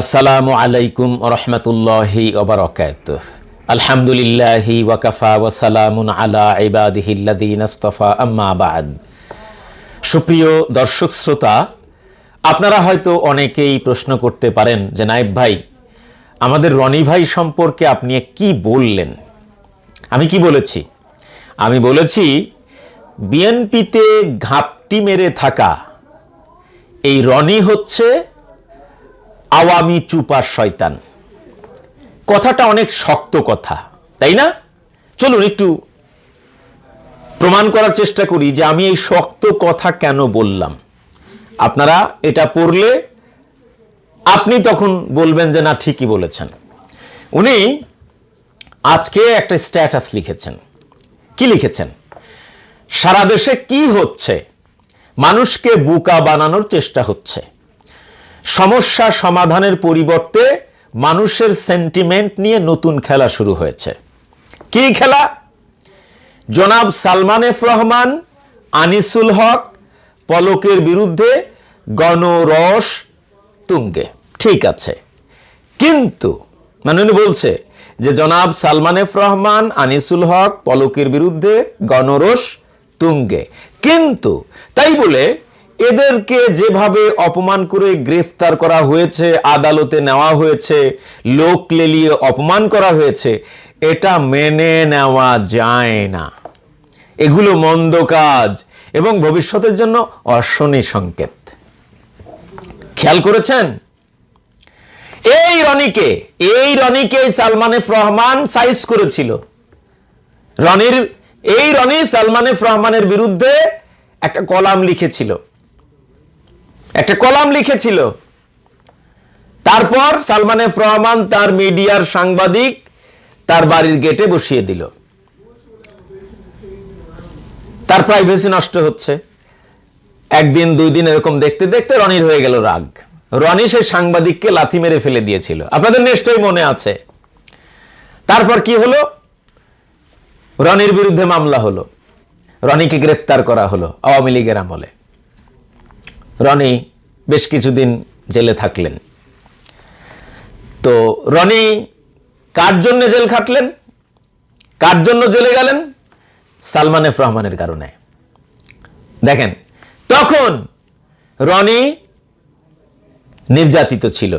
আসসালামু আলাইকুম রহমতুল্লাহি ওবরকাত আলহামদুলিল্লাহি ওয়াকাফা ওয়াসালামুন আলা ইবাদিহিল্লাদিন আস্তফা, আম্মা বাদ। সুপ্রিয় দর্শক শ্রোতা, আপনারা হয়তো অনেকেই প্রশ্ন করতে পারেন যে নাইব ভাই, আমাদের রনি ভাই সম্পর্কে আপনি কি বললেন? আমি কি বলেছি? আমি বলেছি, বিএনপিতে ঘাপটি মেরে থাকা এই রনি হচ্ছে আওয়ামী চুপার শয়তান। কথাটা অনেক শক্ত কথা, তাই না? চলুন একটু প্রমাণ করার চেষ্টা করি যে আমি এই শক্ত কথা কেন বললাম। আপনারা এটা পড়লে আপনি তখন বলবেন যে, না, ঠিকই বলেছেন। উনি আজকে একটা স্ট্যাটাস লিখেছেন। কি লিখেছেন? সারা দেশে কি হচ্ছে? মানুষকে বোকা বানানোর চেষ্টা হচ্ছে। সমস্যা সমাধানের পরিবর্তে মানুষের সেন্টিমেন্ট নিয়ে নতুন খেলা শুরু হয়েছে। কি খেলা? জনাব সালমান এফ রহমান, আনিসুল হক, পলকের বিরুদ্ধে গণরস তুঙ্গে। ঠিক আছে। কিন্তু মানে উনি বলছে যে জনাব সালমান এফ রহমান, আনিসুল হক, পলকের বিরুদ্ধে গণরস তুঙ্গে। কিন্তু, তাই বলে এদেরকে যেভাবে অপমান করে গ্রেফতার করা হয়েছে, আদালতে নেওয়া হয়েছে, লোক লেলিয়ে অপমান করা হয়েছে, এটা মেনে নেওয়া যায় না। এগুলো মন্দ কাজ এবং ভবিষ্যতের জন্য অশনি সংকেত। খেয়াল করেছেন? এই রনিকে এই রনিকে সালমান এফ রহমান সাইজ করেছিল। রনির, এই রনি সালমান এফ রহমানের বিরুদ্ধে একটা কলাম লিখেছিল। একটা কলাম লিখেছিল। তারপর সালমান এফ রহমান তার মিডিয়ার সাংবাদিক তার বাড়ির গেটে বসিয়ে দিল। তার প্রাইভেসি নষ্ট হচ্ছে। একদিন দুই দিন এরকম দেখতে দেখতে রনির হয়ে গেল রাগ। রনি সে সাংবাদিককে লাথি মেরে ফেলে দিয়েছিল। আপনাদের নিশ্চয়ই মনে আছে। তারপর কি হলো? রনির বিরুদ্ধে মামলা হলো। রনিকে গ্রেপ্তার করা হলো আওয়ামী লীগের আমলে। রনি বেশ কিছুদিন জেলে থাকলেন। তো রনি কার জন্য জেল খাটলেন? কার জন্য জেলে গেলেন? সালমান এফ রহমানের কারণে। দেখেন, তখন রনি নির্যাতিত ছিল।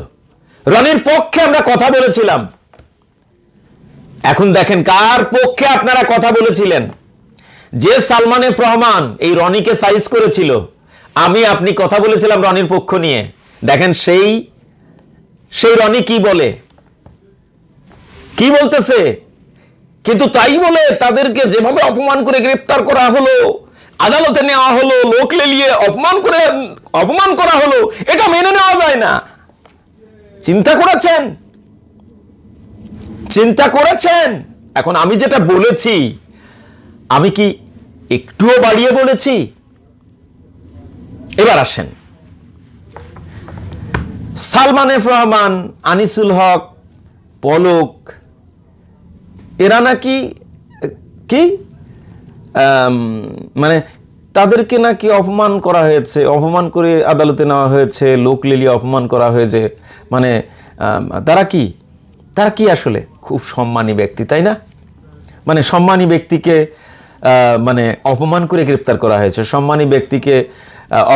রনির পক্ষে আমরা কথা বলেছিলাম। এখন দেখেন, কার পক্ষে আপনারা কথা বলেছিলেন? যে সালমান এফ রহমান এই রনিকে সাইজ করেছিল আমি, আপনি কথা বলেছিলাম রনির পক্ষ নিয়ে। দেখেন সেই সেই রনি কি বলে? কি বলতেছে? কিন্তু তাই বলে তাদেরকে যেভাবে অপমান করে গ্রেপ্তার করা হলো, আদালতে নেওয়া হলো, লোক লেলিয়ে অপমান করে, অপমান করা হলো, এটা মেনে নেওয়া যায় না। চিন্তা করেছেন? চিন্তা করেছেন? এখন আমি যেটা বলেছি, আমি কি একটুও বাড়িয়ে বলেছি? এবার আসেন। সালমান এফ রহমান, আনিসুল হক, পলক, এরা নাকি, কি? মানে তাদেরকে নাকি অপমান করা হয়েছে, অপমান করে আদালতে নেওয়া হয়েছে, লোক লিলিয়ে অপমান করা হয়েছে মানে তারা কি? তারা কি আসলে? খুব সম্মানী ব্যক্তি, তাই না? মানে সম্মানী ব্যক্তিকে মানে অপমান করে গ্রেপ্তার করা হয়েছে, সম্মানী ব্যক্তিকে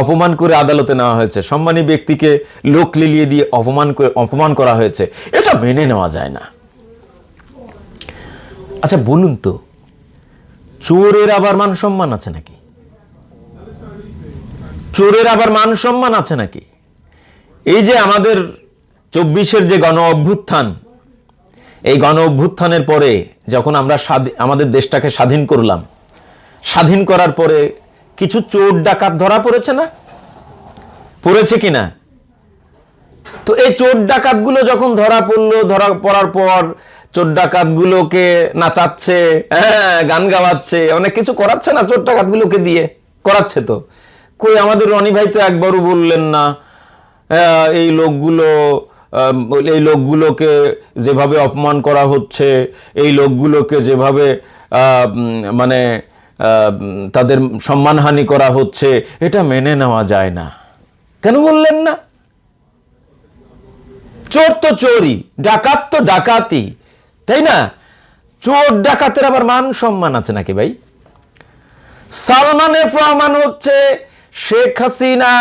অপমান করে আদালতে নেওয়া হয়েছে। সম্মানী ব্যক্তিকে লোক লিলিয়ে দিয়ে অপমান করে অপমান করা হয়েছে। এটা মেনে নেওয়া যায় না। আচ্ছা বলুন তো, চোরের আবার মান সম্মান আছে নাকি? চোরের আবার মান সম্মান আছে নাকি? এই যে আমাদের চব্বিশের যে গণ অভ্যুত্থান, এই গণ অভ্যুত্থানের পরে যখন আমরা আমাদের দেশটাকে স্বাধীন করলাম, স্বাধীন করার পরে কিছু চোর ডাকাত ধরা পড়েছে না? পড়েছে কিনা তো এই চোর ডাকাতগুলো যখন ধরা পড়ল, ধরা পড়ার পর চোর ডাকাতগুলোকে নাচাচ্ছে হ্যাঁ গান গাওয়াচ্ছে, অনেক কিছু করাচ্ছে না চোর ডাকাতগুলোকে দিয়ে? করাচ্ছে তো। কই আমাদের রনি ভাই তো একবারও বললেন না এই লোকগুলো এই লোকগুলোকে যেভাবে অপমান করা হচ্ছে, এই লোকগুলোকে যেভাবে মানে তাদের সম্মানহানি করা হচ্ছে, এটা মেনে নেওয়া যায় না। কেন বললেন না? চোর তো চোরই, ডাকাত তো ডাকাতি তাই না? চোর ডাকাতের আবার মান সম্মান আছে নাকি ভাই? সালমান এফ রহমান হচ্ছে, শেখ হাসিনা,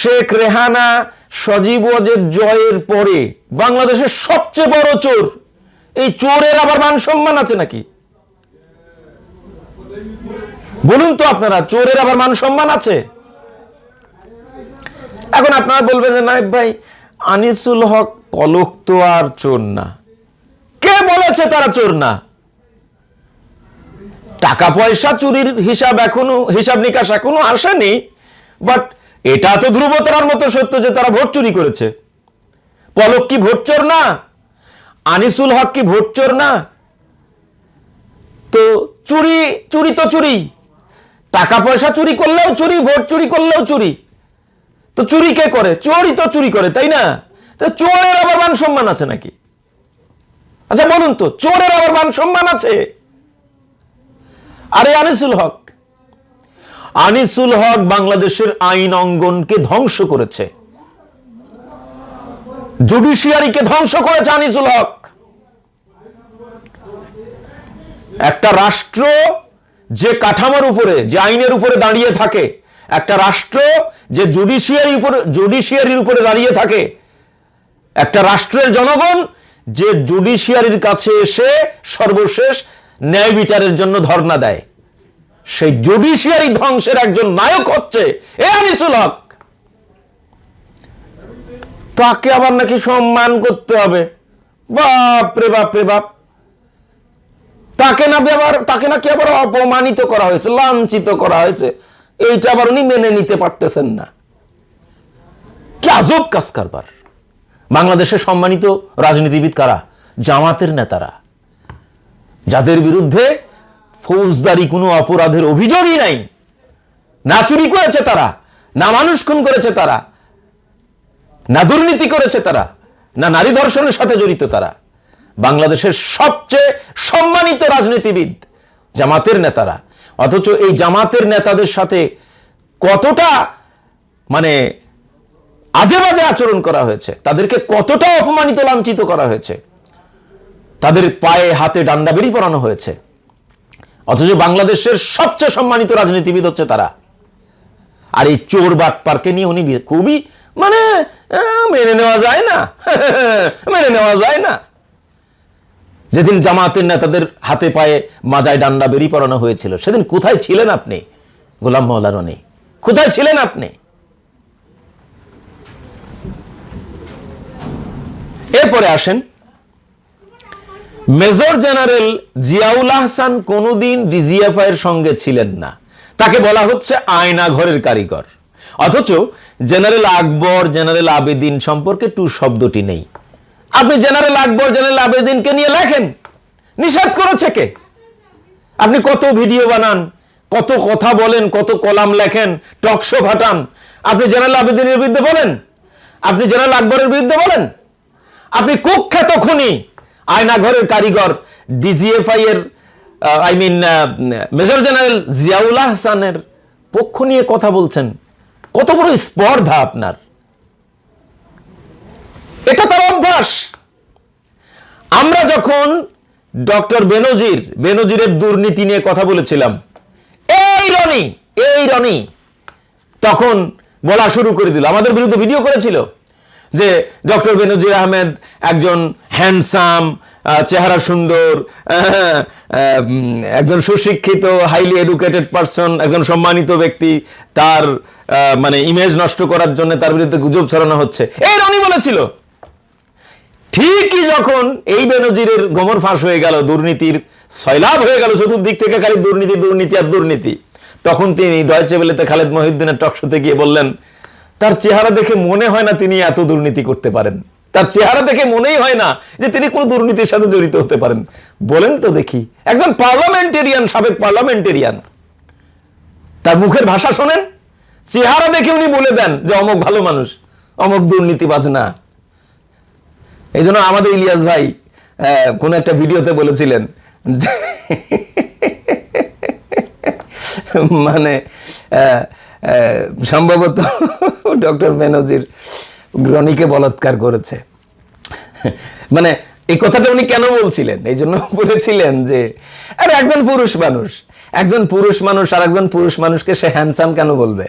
শেখ রেহানা, সজীব ওয়াজেদ জয়ের পরে বাংলাদেশের সবচেয়ে বড় চোর, এই চোরের আবার মান সম্মান আছে নাকি? বলুন তো আপনারা, চোরের আবার মান সম্মান আছে? এখন আপনারা বলবেন যে নাইব ভাই, আনিসুল হক পলক তো আর চোর না। কে বলেছে তারা চোর না? টাকা পয়সা চুরির হিসাব এখনও, হিসাব নিকাশ এখনও আসেনি বাট এটা তো ধ্রুবতারার মতো সত্য যে তারা ভোট চুরি করেছে। পলক কি ভোট চোর না? আনিসুল হক কি ভোট চোর না? তো চুরি চুরি তো চুরি। টাকা পয়সা চুরি করলেও চুরি, ভোট চুরি করলেও চুরি। তো চুরি কে করে? চোরই তো চুরি করে, তাই না? তো চোরের আবার মান সম্মান আছে নাকি? আচ্ছা বলুন তো, চোরের আবার মান সম্মান আছে? আরে আনিসুল হক আনিসুল হক বাংলাদেশের আইন অঙ্গনকে ধ্বংস করেছে। জুডিশিয়ারিকে ধ্বংস করেছে আনিসুল হক। একটা রাষ্ট্র যে কাঠামোর উপরে, যে আইনের উপরে দাঁড়িয়ে থাকে, একটা রাষ্ট্র যে জুডিশিয়ারি উপরে জুডিশিয়ারির উপরে দাঁড়িয়ে থাকে, একটা রাষ্ট্রের জনগণ যে জুডিশিয়ারির কাছে এসে সর্বশেষ ন্যায় বিচারের জন্য ধর্ণা দেয়। সেই জুডিশিয়ারি ধ্বংসের একজন নায়ক হচ্ছে এ আনিসুল হক। তাকে আবার নাকি সম্মান করতে হবে। বাপ রে বাপ রে বাপ। তাকে না ব্যবহার, তাকে নাকি আবার অপমানিত করা হয়েছে, লাঞ্ছিত করা হয়েছে? এইটা আবার উনি মেনে নিতে পারতেছেন না। কি আজব কাজ কারবার। বাংলাদেশের সম্মানিত রাজনীতিবিদ কারা? জামাতের নেতারা। যাদের বিরুদ্ধে ফৌজদারি কোনো অপরাধের অভিযোগই নাই। না চুরি করেছে তারা, না মানুষ খুন করেছে তারা, না দুর্নীতি করেছে তারা, না নারী ধর্ষণের সাথে জড়িত তারা। বাংলাদেশের সবচেয়ে সম্মানিত রাজনীতিবিদ জামাতের নেতারা। অথচ এই জামাতের নেতাদের সাথে কতটা মানে আজে বাজে আচরণ করা হয়েছে, তাদেরকে কতটা অপমানিত লাঞ্ছিত করা হয়েছে, তাদের পায়ে হাতে ডান্ডা বেরি পরানো হয়েছে। অথচ বাংলাদেশের সবচেয়ে সম্মানিত রাজনীতিবিদ হচ্ছে তারা। আর এই চোর বাটপারকে নিয়ে উনি খুবই মানে মেনে নেওয়া যায় না। মেনে নেওয়া যায় না। যেদিন জামাতের নেতাদের হাতে পায়ে মাজায় ডান্ডা বেরিয়ে পড়ানো হয়েছিল, সেদিন কোথায় ছিলেন আপনি? গোলাম মৌলা রনি। কোথায় ছিলেন আপনি? এরপরে আসেন। মেজর জেনারেল জিয়াউল আহসান কোনোদিন ডিজিএফআই এর সঙ্গে ছিলেন না। তাকে বলা হচ্ছে আয়না ঘরের কারিগর। অথচ জেনারেল আকবর, জেনারেল আবেদিন সম্পর্কে টু শব্দটি নেই। আপনি জেনারেল আকবর, জেনারেল আবেদিনকে নিয়ে লেখেন। নিষেধ করেছে কে? আপনি কত ভিডিও বানান, কত কথা বলেন, কত কলাম লেখেন টকশো ফাটান আপনি জেনারেল আবেদিনের বিরুদ্ধে বলেন? আপনি জেনারেল আকবরের বিরুদ্ধে বলেন? আপনি কুখ্যাত খুনি, আয়নাঘরের কারিগর ডিজিএফআই এর I mean major general Ziaul হাসানের পক্ষ নিয়ে কথা বলছেন। কত বড় স্পর্ধা আপনার। এটা তার অভ্যাস। আমরা যখন ডক্টর বেনজির, বেনজিরের দুর্নীতি নিয়ে কথা বলেছিলাম, এই রনি এই রনি, তখন বলা শুরু করে দিল। আমাদের বিরুদ্ধে ভিডিও করেছিল যে ডক্টর বেনজির আহমেদ একজন হ্যান্ডসাম চেহারা সুন্দর একজন সুশিক্ষিত হাইলি এডুকেটেড পারসন একজন সম্মানিত ব্যক্তি, তার মানে ইমেজ নষ্ট করার জন্য তার বিরুদ্ধে গুজব ছড়ানো হচ্ছে। এই রনি বলেছিল ঠিকই যখন এই বেনজিরের গোমর ফাঁস হয়ে গেল, দুর্নীতির সয়লাভ হয়ে গেল চতুর্দিক থেকে খালি দুর্নীতি দুর্নীতি আর দুর্নীতি, তখন তিনি ডয়চে বেলেতে খালেদ মহিউদ্দিনের টকশোতে গিয়ে বললেন, তার চেহারা দেখে মনে হয় না তিনি এত দুর্নীতি করতে পারেন। তার চেহারা দেখে মনেই হয় না যে তিনি কোনো দুর্নীতির সাথে জড়িত হতে পারেন। বলেন তো দেখি, একজন পার্লামেন্টেরিয়ান সাবেক পার্লামেন্টেরিয়ান তার মুখের ভাষা শোনেন? চেহারা দেখে উনি বলে দেন যে অমক ভালো মানুষ, অমক দুর্নীতিবাজ না। এই জন্য আমাদের ইলিয়াস ভাই কোন একটা ভিডিওতে বলেছিলেন মানে সম্ভবত ডক্টর ব্যানার্জির রনিকে বলাৎকার করেছে। মানে এই কথাটা উনি কেন বলছিলেন? এই জন্য বলেছিলেন যে, আরে একজন পুরুষ মানুষ, একজন পুরুষ মানুষ আর একজন পুরুষ মানুষকে সে হ্যান্ডসাম কেন বলবে?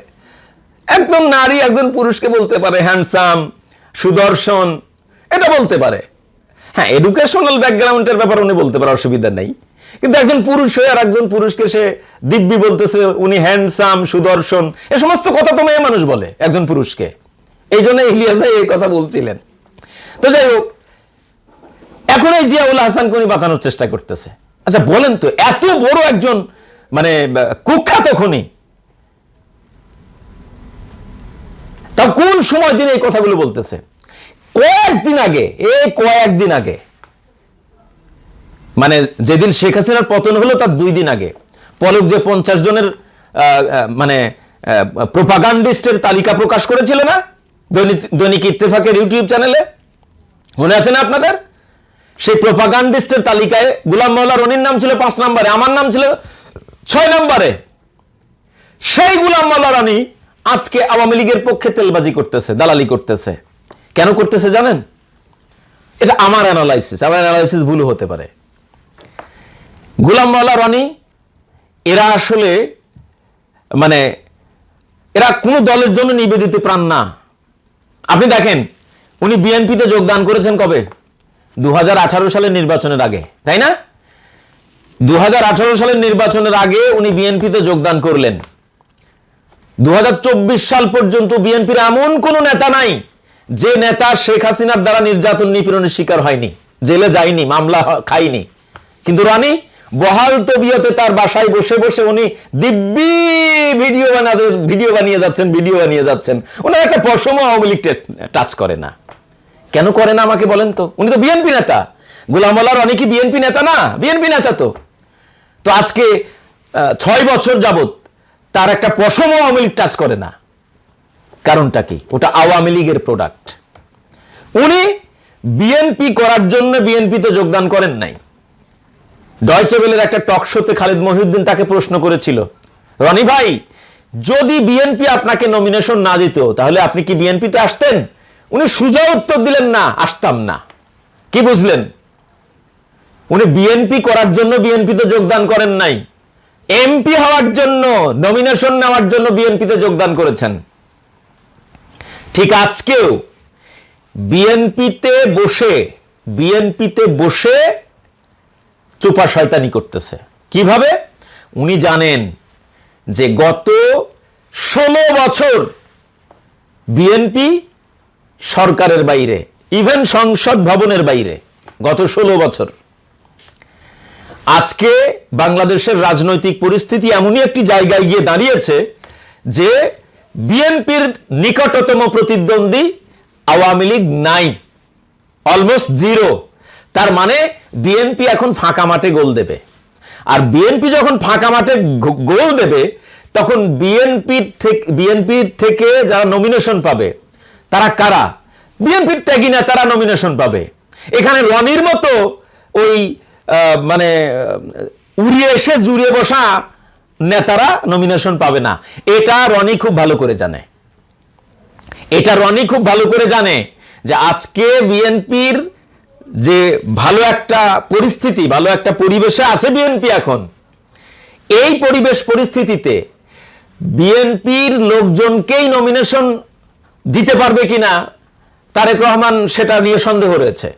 একদম নারী একজন পুরুষকে বলতে পারে হ্যান্ডসাম সুদর্শন এটা বলতে পারে। হ্যাঁ এডুকেশনাল ব্যাকগ্রাউন্ডের ব্যাপার উনি বলতে পারে অসুবিধা নেই। কিন্তু একজন পুরুষ হয়ে আর একজন পুরুষকে সে দিব্যি বলতেছে, উনি হ্যান্ডসাম সুদর্শন, এ সমস্ত কথা তো মেয়ে মানুষ বলে একজন পুরুষকে। এই জন্য ইলিয়াস ভাই এই কথা বলছিলেন। তো যাই হোক, এখন এই জিয়াউল হাসানকে উনি বাঁচানোর চেষ্টা করতেছে। আচ্ছা বলেন তো, এত বড় একজন মানে কুখ্যাত খনি। তা কোন সময় তিনি এই কথাগুলো বলতেছে? কয়েকদিন আগে, এই কয়েকদিন আগে। মানে যেদিন শেখ হাসিনার পতন হলো, তার দুই দিন আগে। পলক যে পঞ্চাশ জনের মানে প্রোপাগান্ডিস্টের তালিকা প্রকাশ করেছিল না? দৈনিক দৈনিক ইত্তেফাকের ইউটিউব চ্যানেলে? মনে আছে না আপনাদের? সেই প্রোপাগান্ডিস্টের তালিকায় গুলাম মোল্লা রনির নাম ছিল পাঁচ নম্বরে, আমার নাম ছিল ছয় নম্বরে। সেই গুলাম মোল্লা রানী আজকে আওয়ামী লীগের পক্ষে তেলবাজি করতেছে, দালালি করতেছে। কেন করতেছে জানেন? এটা আমার অ্যানালাইসিস আমার অ্যানালাইসিস ভুল হতে পারে। গুলাম মোল্লা রানী, এরা আসলে মানে এরা কোনো দলের জন্য নিবেদিত প্রাণ না। আপনি দেখেন, উনি বিএনপিতে যোগদান করেছেন কবে? দু হাজার আঠারো সালের নির্বাচনের আগে, তাই না? দু হাজার আঠারো সালের নির্বাচনের আগে উনি বিএনপিতে যোগদান করলেন। দু হাজার চব্বিশ সাল পর্যন্ত বিএনপির এমন কোন নেতা নাই যে নেতা শেখ হাসিনার দ্বারা নির্যাতন নিপীড়নের শিকার হয়নি, জেলে যায়নি, মামলা খায়নি। কিন্তু রানী বহাল তবিয়তে তার বাসায় বসে বসে উনি দিব্যি ভিডিও বানাতে, ভিডিও বানিয়ে যাচ্ছেন, ভিডিও বানিয়ে যাচ্ছেন। ওনার একটা পশম আওয়ামী লীগ টাচ করে না। কেন করে না আমাকে বলেন তো? উনি তো বিএনপি নেতা। গোলাম মোল্লা রনি কি বিএনপি নেতা না? বিএনপি নেতা তো। তো আজকে ছয় বছর যাবত তার একটা পশম আওয়ামী লীগ টাচ করে না। কারণটা কি? ওটা আওয়ামী লীগের প্রোডাক্ট উনি বিএনপি করার জন্য বিএনপিতে যোগদান করেন নাই। ডয়চে বেলের একটা টক শোতে খালিদ মহিউদ্দিন তাকে প্রশ্ন করেছিল, রনি ভাই, যদি বিএনপি আপনাকে নমিনেশন না দিত, তাহলে আপনি কি বিএনপিতে আসতেন? উনি সুজা উত্তর দিলেন, না, আসতাম না। কি বুঝলেন? উনি বিএনপি করার জন্য বিএনপিতে যোগদান করেন নাই। এমপি হওয়ার জন্য নমিনেশন নেওয়ার জন্য বিএনপিতে যোগদান করেছেন। ঠিক আজকেও বিএনপিতে বসে বিএনপিতে বসে চোপা শয়তানি করতেছে। কীভাবে? উনি জানেন যে গত ষোলো বছর বিএনপি সরকারের বাইরে ইভেন সংসদ ভবনের বাইরে, গত ষোলো বছর। আজকে বাংলাদেশের রাজনৈতিক পরিস্থিতি এমনই একটি জায়গায় গিয়ে দাঁড়িয়েছে যে বিএনপির নিকটতম প্রতিদ্বন্দ্বী আওয়ামী লীগ নাই। অলমোস্ট জিরো তার মানে বিএনপি এখন ফাঁকা মাঠে গোল দেবে। আর বিএনপি যখন ফাঁকা মাঠে গোল দেবে, তখন বিএনপি থেকে বিএনপির থেকে যারা নমিনেশন পাবে, তারা কারা? বিএনপির ত্যাগী নেতারা নমিনেশন পাবে। এখানে রনির মতো ওই মানে উড়িয়ে এসে জুড়িয়ে বসা নেতারা নমিনেশন পাবে না। এটা রনি খুব ভালো করে জানে। এটা রনি খুব ভালো করে জানে যে আজকে বিএনপির যে ভালো একটা পরিস্থিতি, ভালো একটা পরিবেশে আছে বিএনপি এখন। এই পরিবেশ পরিস্থিতিতে বিএনপির লোকজনকেই নমিনেশন দিতে পারবে কিনা, তারেক রহমান সেটা নিয়ে সন্দেহ রয়েছে।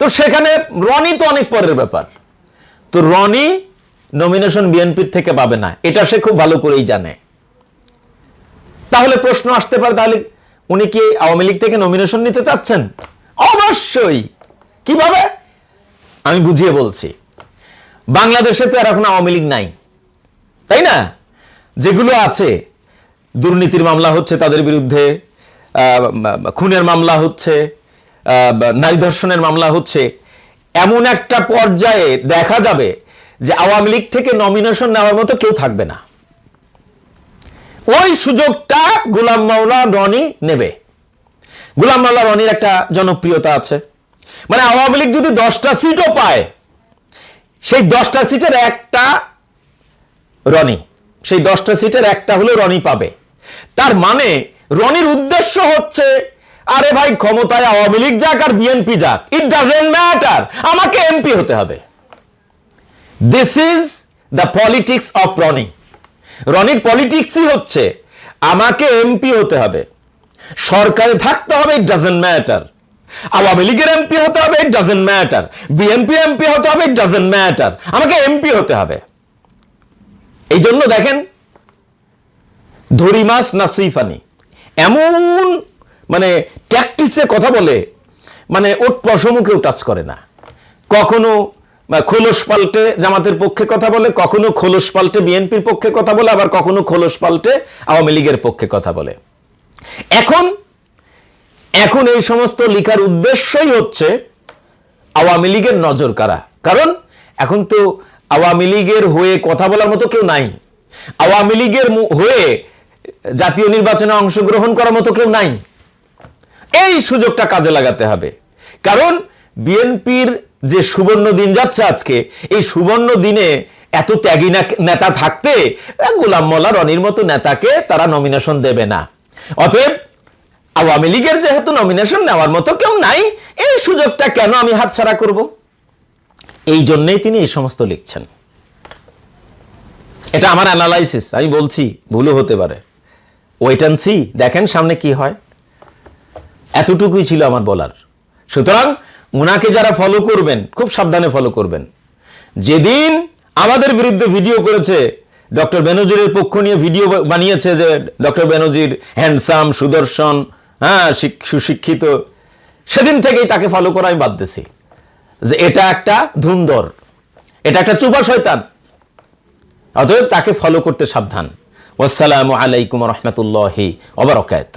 তো সেখানে রনি তো অনেক পরের ব্যাপার। তো রনি নমিনেশন বিএনপির থেকে পাবে না। এটা সে খুব ভালো করেই জানে। তাহলে প্রশ্ন আসতে পারে, তাহলে উনি কি আওয়ামী লীগ থেকে নমিনেশন নিতে চাচ্ছেন? অবশ্যই। কীভাবে? আমি বুঝিয়ে বলছি। বাংলাদেশে তো আর এখন আওয়ামী লীগ নাই। তাই না? যেগুলো আছে, দুর্নীতির মামলা হচ্ছে তাদের বিরুদ্ধে খুনের মামলা হচ্ছে নারী ধর্ষণের মামলা হচ্ছে। এমন একটা পর্যায়ে দেখা যাবে যে আওয়ামী লীগ থেকে নমিনেশন নেওয়ার মতো কেউ থাকবে না। ওই সুযোগটা গোলাম মাওলা রনি নেবে। গোলাম মাওলা রনির একটা জনপ্রিয়তা আছে। মানে আওয়ামী লীগ যদি দশটা সিটও পায়, সেই দশটা সিটের একটা রনি, সেই দশটা সিটের একটা হলো রনি পাবে। তার মানে রনির উদ্দেশ্য হচ্ছে, আরে ভাই ক্ষমতায় আওয়ামী লীগ যাক আর বিএনপি যাক ইট ডাজেন্ট ম্যাটার আমাকে এমপি হতে হবে। This is the politics of Rony রনির পলিটিক্সই হচ্ছে, আমাকে এমপি হতে হবে। সরকারে থাকতে হবে ইট ডাজেন্ট ম্যাটার আওয়ামী লীগের এমপি হতে হবে it doesn't matter BNP MP হতে হবে ইট ডাজেন্ট ম্যাটার আমাকে এমপি হতে হবে। এই জন্য দেখেন ধরি মাছ না সুইফানি। এমন মানে ট্যাকটিসে কথা বলে মানে ওর প্রসমুখেও টাচ করে না। কখনো খোলস পাল্টে জামাতের পক্ষে কথা বলে, কখনো খোলস পাল্টে বিএনপির পক্ষে কথা বলে, আবার কখনো খোলস পাল্টে আওয়ামী লীগের পক্ষে কথা বলে। এখন এখন এই সমস্ত লিখার উদ্দেশ্যই হচ্ছে আওয়ামী লীগের নজর কারা কারণ, এখন তো আওয়ামী লীগের হয়ে কথা বলার মতো কেউ নাই। আওয়ামী লীগের হয়ে জাতীয় নির্বাচনে অংশগ্রহণ করার মতো কেউ নাই। এই সুযোগটা কাজে লাগাতে হবে। কারণ, বিএনপির যে সুবর্ণ দিন যাচ্ছে আজকে, এই সুবর্ণ দিনে এত ত্যাগী নেতা থাকতে গোলাম মোল্লা রনির মতো নেতাকে তারা নমিনেশন দেবে না। অতএব, আওয়ামী লীগের যেহেতু নমিনেশন নেওয়ার মতো কেউ নাই, এই সুযোগটা কেন আমি হাতছাড়া করব? এই জন্যেই তিনি এই সমস্ত লিখছেন। এটা আমার অ্যানালাইসিস আমি বলছি, ভুলও হতে পারে। ওয়েট অ্যান্ড সি দেখেন সামনে কি হয়। এতটুকুই ছিল আমার বলার। সুতরাং উনাকে যারা ফলো করবেন, খুব সাবধানে ফলো করবেন। যেদিন আমাদের বিরুদ্ধে ভিডিও করেছে ডক্টর বেনজিরের পক্ষ নিয়ে ভিডিও বানিয়েছে যে ডক্টর বেনজির হ্যান্ডসাম সুদর্শন হ্যাঁ সুশিক্ষিত, সেদিন থেকেই তাকে ফলো করা আমি বাদ দিছি যে এটা একটা ধুন্দর এটা একটা চুপা শয়তান। অতএব তাকে ফলো করতে সাবধান। ওয়াসসালামু আলাইকুম রহমতুল্লাহি অবরকাত